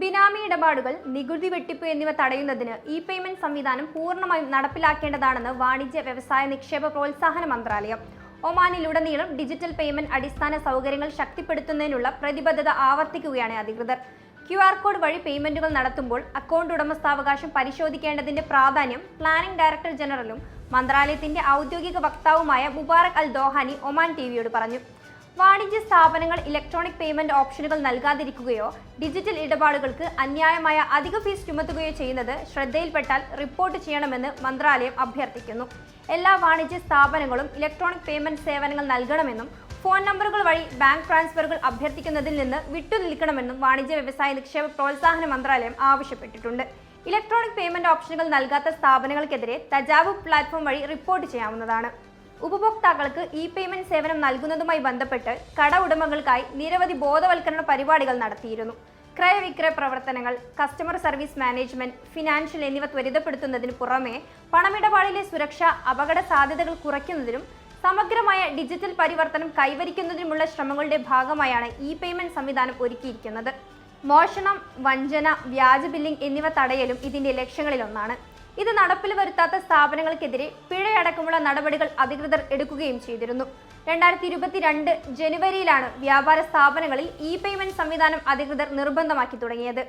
ബിനാമി ഇടപാടുകൾ നികുതി വെട്ടിപ്പ് എന്നിവ തടയുന്നതിന് ഇ പേയ്മെന്റ് സംവിധാനം പൂർണമായും നടപ്പിലാക്കേണ്ടതാണെന്ന് വാണിജ്യ വ്യവസായ നിക്ഷേപ പ്രോത്സാഹന മന്ത്രാലയം. ഒമാനിലുടനീളം ഡിജിറ്റൽ പേയ്മെന്റ് അടിസ്ഥാന സൗകര്യങ്ങൾ ശക്തിപ്പെടുത്തുന്നതിനുള്ള പ്രതിബദ്ധത ആവർത്തിക്കുകയാണ് അധികൃതർ. ക്യു ആർ കോഡ് വഴി പേയ്മെന്റുകൾ നടത്തുമ്പോൾ അക്കൗണ്ട് ഉടമസ്ഥാവകാശം പരിശോധിക്കേണ്ടതിന്റെ പ്രാധാന്യം പ്ലാനിംഗ് ഡയറക്ടർ ജനറലും മന്ത്രാലയത്തിന്റെ ഔദ്യോഗിക വക്താവുമായ മുബാറക് അൽ ദോഹാനി ഒമാൻ ടിവിയോട് പറഞ്ഞു. വാണിജ്യ സ്ഥാപനങ്ങൾ ഇലക്ട്രോണിക് പേയ്മെന്റ് ഓപ്ഷനുകൾ നൽകാതിരിക്കുകയോ ഡിജിറ്റൽ ഇടപാടുകൾക്ക് അന്യായമായ അധിക ഫീസ് ചുമത്തുകയോ ചെയ്യുന്നത് ശ്രദ്ധയിൽപ്പെട്ടാൽ റിപ്പോർട്ട് ചെയ്യണമെന്ന് മന്ത്രാലയം അഭ്യർത്ഥിക്കുന്നു. എല്ലാ വാണിജ്യ സ്ഥാപനങ്ങളും ഇലക്ട്രോണിക് പേയ്മെന്റ് സേവനങ്ങൾ നൽകണമെന്നും ഫോൺ നമ്പറുകൾ വഴി ബാങ്ക് ട്രാൻസ്ഫറുകൾ അഭ്യർത്ഥിക്കുന്നതിൽ നിന്ന് വിട്ടുനിൽക്കണമെന്നും വാണിജ്യ വ്യവസായ നിക്ഷേപ പ്രോത്സാഹന മന്ത്രാലയം ആവശ്യപ്പെട്ടിട്ടുണ്ട്. ഇലക്ട്രോണിക് പേയ്മെന്റ് ഓപ്ഷനുകൾ നൽകാത്ത സ്ഥാപനങ്ങൾക്കെതിരെ തജാവു പ്ലാറ്റ്ഫോം വഴി റിപ്പോർട്ട് ചെയ്യാവുന്നതാണ്. ഉപഭോക്താക്കൾക്ക് ഇ പേയ്മെന്റ് സേവനം നൽകുന്നതുമായി ബന്ധപ്പെട്ട് കട ഉടമകൾക്കായി നിരവധി ബോധവൽക്കരണ പരിപാടികൾ നടത്തിയിരുന്നു. ക്രയവിക്രയ പ്രവർത്തനങ്ങൾ കസ്റ്റമർ സർവീസ് മാനേജ്മെന്റ് ഫിനാൻഷ്യൽ എന്നിവ ത്വരിതപ്പെടുത്തുന്നതിന് പുറമെ പണമിടപാടിലെ സുരക്ഷ അപകട സാധ്യതകൾ കുറയ്ക്കുന്നതിനും സമഗ്രമായ ഡിജിറ്റൽ പരിവർത്തനം കൈവരിക്കുന്നതിനുമുള്ള ശ്രമങ്ങളുടെ ഭാഗമായാണ് ഇ പേയ്മെന്റ് സംവിധാനം ഒരുക്കിയിരിക്കുന്നത്. മോഷണം വഞ്ചന വ്യാജ ബില്ലിംഗ് എന്നിവ തടയലും ഇതിന്റെ ലക്ഷ്യങ്ങളിലൊന്നാണ്. ഇത് നടപ്പിൽ വരുത്താത്ത സ്ഥാപനങ്ങൾക്കെതിരെ പിഴയടക്കമുള്ള നടപടികൾ അധികൃതർ എടുക്കുകയും ചെയ്തിരുന്നു. രണ്ടായിരത്തി ഇരുപത്തിരണ്ട് ജനുവരിയിലാണ് വ്യാപാര സ്ഥാപനങ്ങളിൽ ഇ പേയ്മെന്റ് സംവിധാനം അധികൃതർ നിർബന്ധമാക്കി തുടങ്ങിയത്.